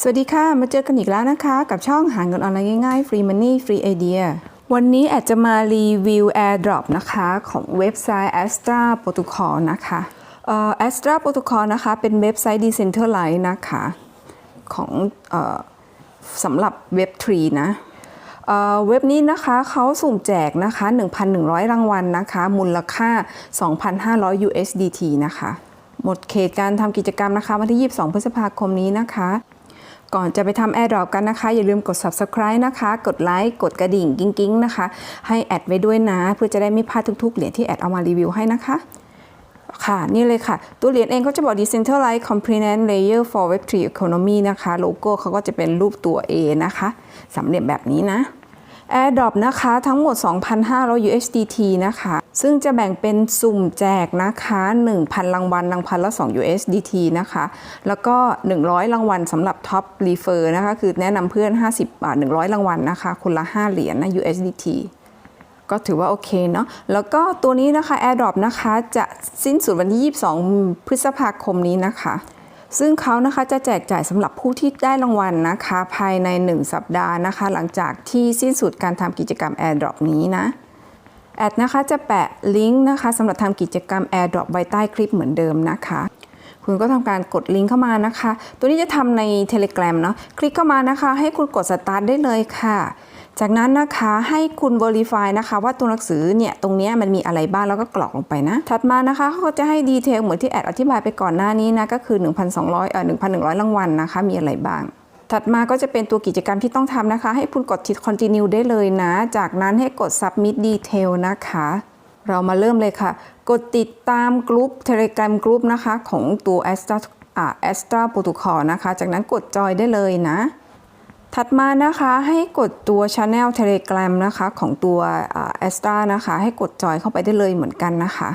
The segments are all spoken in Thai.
สวัสดีค่ะ มาเจอกันอีกแล้วนะคะ กับช่องหาเงินออนไลน์ง่ายๆ Free Money Free Idea วันนี้อดจจะมารีวิว AirDrop นะคะ ของเว็บไซต์ Astra Protocol นะคะเอ่อ Astra Protocol นะคะ เป็นเว็บไซต์ Decentralized นะคะ ของเออสำหรับ Web3 นะเว็บนี้นะคะเขาสุ่มแจกนะคะ 1,100 รางวัลนะคะ มูลค่า 2,500 USDT นะคะ หมดเขตการทำกิจกรรมนะคะ วันที่ 22 พฤษภาคมนี้นะคะ ก่อนจะไปทำแอร์ดรอปกันนะคะ อย่าลืมกด Subscribe นะคะ กดไลค์กดกระดิ่งกิ้งๆนะคะ ให้แอดไว้ด้วยนะ เพื่อจะได้ไม่พลาดทุกๆเหรียญที่แอดเอามารีวิวให้นะคะค่ะ นี่เลยค่ะ ตัวเหรียญเองก็จะบอก Decentralized Component Layer for Web3 Economy นะคะ โลโก้เขาก็จะเป็นรูปตัว A นะคะสำเร็จแบบนี้นะ AirDrop นะคะทั้งหมด 2,500 USDT นะคะ ซึ่งจะแบ่งเป็นสุ่มแจกนะคะ 1,000 รางวัลรางวัลละ 2 USDT นะคะ แล้วก็ 100 รางวัลสำหรับ Top Refer นะคะ คือแนะนำเพื่อน 50 บาท 100 รางวัลนะคะ คนละ 5 เหรียญนะ USDT ก็ถือว่าโอเคเนาะ แล้วก็ตัวนี้นะคะ AirDrop นะคะ จะสิ้นสุดวันที่ 22 พฤษภาคมนี้นะคะ ซึ่งเขานะคะจะแจกจ่ายสำหรับผู้ที่ได้รางวัลนะคะ ภายใน 1 สัปดาห์นะคะ หลังจากที่สิ้นสุดการทำกิจกรรม AirDrop นี้นะแอดนะคะจะแปะลิงก์นะคะสำหรับทำกิจกรรม AirDrop ไว้ใต้คลิปเหมือนเดิมนะคะคุณก็ทำการกดลิงก์เข้ามานะคะ ตัวนี้จะทำใน Telegram เนาะ คลิกเข้ามานะคะ ให้คุณกด Start ได้เลยค่ะ จากนั้นนะคะให้คุณ Verify นะคะว่าตัวหนังสือเนี่ยตรงนี้มันมีอะไรบ้างแล้วก็กรอกลงไปนะ ถัดมานะคะเขาก็จะให้ดีเทลเหมือนที่แอดอธิบายไปก่อนหน้านี้นะก็คือ 1,200เอ่อ1,100 รางวัลนะคะ มีอะไรบ้างถัดมาก็จะเป็นตัวกิจกรรมที่ต้องทำนะคะ ให้คุณกดทิ continue ได้เลยนะ จากนั้นให้กด submit detail นะคะ เรามาเริ่มเลยค่ะ กดติดตามกลุ่ม Telegram กลุ่มนะคะ ของตัว Astra อ่า Astra Protocol นะคะ จากนั้นกดจอยได้เลยนะ ถัดมานะคะให้กดตัว Channel Telegram นะคะของตัวอ่า Astra นะคะ ให้กดจอยเข้าไปได้เลยเหมือนกันนะคะ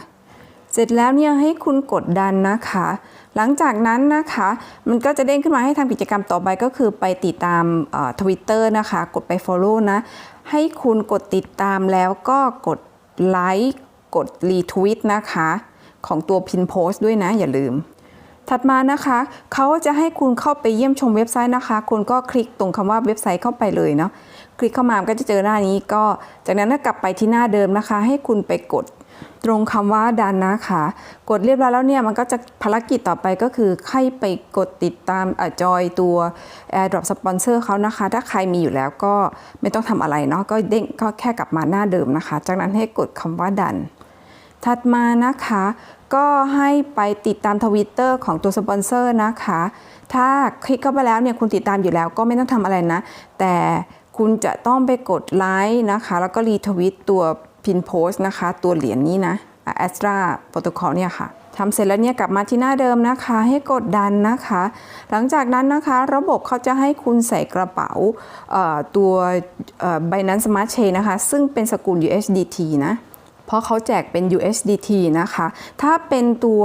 เสร็จแล้วเนี่ยให้คุณกดดันนะคะ หลังจากนั้นนะคะ มันก็จะเด้งขึ้นมาให้ทำกิจกรรมต่อไปก็คือไปติดตามทวิตเตอร์นะคะ กดไป Follow นะ ให้คุณกดติดตามแล้วก็กดไลค์กดรีทวิตนะคะ ของตัวพินโพสด้วยนะอย่าลืม ถัดมานะคะเขาจะให้คุณเข้าไปเยี่ยมชมเว็บไซต์นะคะ คุณก็คลิกตรงคำว่าเว็บไซต์เข้าไปเลยเนาะคลิกเข้ามาก็จะเจอหน้านี้ก็ จากนั้นก็กลับไปที่หน้าเดิมนะคะ ให้คุณไปกดตรงคำว่าดันนะคะ กดเรียบร้อยแล้วเนี่ยมันก็จะภารกิจต่อไปก็คือให้ไปกดติดตามอจอยตัว AirDrop Sponsor เขานะคะ ถ้าใครมีอยู่แล้วก็ไม่ต้องทำอะไรเนาะก็เด้งก็แค่กลับมาหน้าเดิมนะคะ จากนั้นให้กดคำว่าดัน ถัดมานะคะ ก็ให้ไปติดตามทวิตเตอร์ของตัวสปอนเซอร์นะคะ ถ้าคลิกเข้าไปแล้วเนี่ยคุณติดตามอยู่แล้วก็ไม่ต้องทำอะไรนะ แต่คุณจะต้องไปกดไลค์นะคะ แล้วก็รีทวิตตัวพินโพสนะคะ ตัวเหรียญนี้นะ Astra Protocol เนี่ยค่ะทำเสร็จแล้วเนี่ยกลับมาที่หน้าเดิมนะคะ ให้กดดันนะคะ หลังจากนั้นนะคะระบบเขาจะให้คุณใส่กระเป๋าตัวเอ่อ Binance Smart Chain นะคะ ซึ่งเป็นสกุล USDT นะ เพราะเขาแจกเป็น USDT นะคะ ถ้าเป็นตัว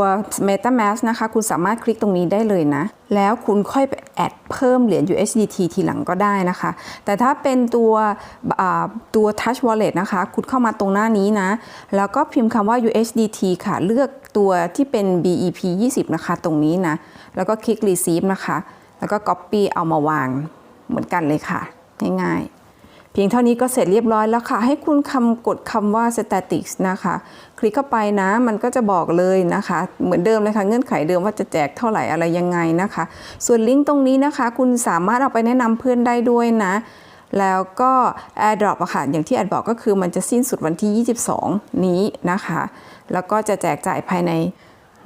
MetaMask นะคะ คุณสามารถคลิกตรงนี้ได้เลยนะ แล้วคุณค่อยไปแอดเพิ่มเหรียญ USDT ทีหลังก็ได้นะคะ แต่ถ้าเป็นตัวตัว Touch Wallet นะคะ คุณเข้ามาตรงหน้านี้นะ แล้วก็พิมพ์คำว่า USDT ค่ะ เลือกตัวที่เป็น BEP 20 นะคะ ตรงนี้นะ แล้วก็คลิก Receive นะคะ แล้วก็ Copy เอามาวางเหมือนกันเลยค่ะ ง่ายๆ เพียงเท่านี้ก็เสร็จเรียบร้อยแล้วค่ะ ให้คุณคำกดคำว่า statics นะคะ คลิกเข้าไปนะ มันก็จะบอกเลยนะคะ เหมือนเดิมเลยค่ะ เงื่อนไขเดิมว่าจะแจกเท่าไหร่อะไรยังไงนะคะ ส่วนลิงก์ตรงนี้นะคะ คุณสามารถเอาไปแนะนำเพื่อนได้ด้วยนะ แล้วก็ AirDrop อะค่ะ อย่างที่แอดบอกก็คือมันจะสิ้นสุดวันที่ 22 นี้นะคะ แล้วก็จะแจกจ่ายภายใน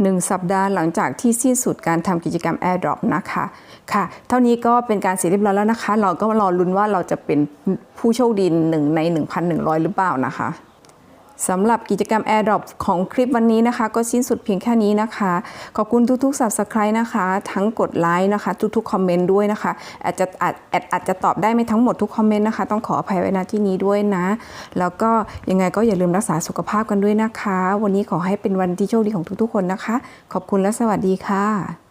1 สัปดาห์หลังจากที่สิ้นสุดการทำกิจกรรม AirDrop นะคะค่ะ เท่านี้ก็เป็นการเสร็จเรียบร้อยแล้วนะคะ เราก็รอลุ้นว่าเราจะเป็นผู้โชคดีหนึ่งใน 1,100 หรือเปล่านะคะ สำหรับกิจกรรม AirDrop ของคลิปวันนี้นะคะ ก็สิ้นสุดเพียงแค่นี้นะคะ ขอบคุณทุกๆ Subscribe นะคะ ทั้งกดไลค์นะคะ ทุกๆ คอมเมนต์ด้วยนะคะ อาจจะอาจอาจอาจจะตอบได้ไม่ทั้งหมดทุกคอมเมนต์นะคะ ต้องขออภัยไว้ณที่นี้ด้วยนะ แล้วก็ยังไงก็อย่าลืมรักษาสุขภาพกันด้วยนะคะ วันนี้ขอให้เป็นวันที่โชคดีของทุกๆ คนนะคะ ขอบคุณและสวัสดีค่ะ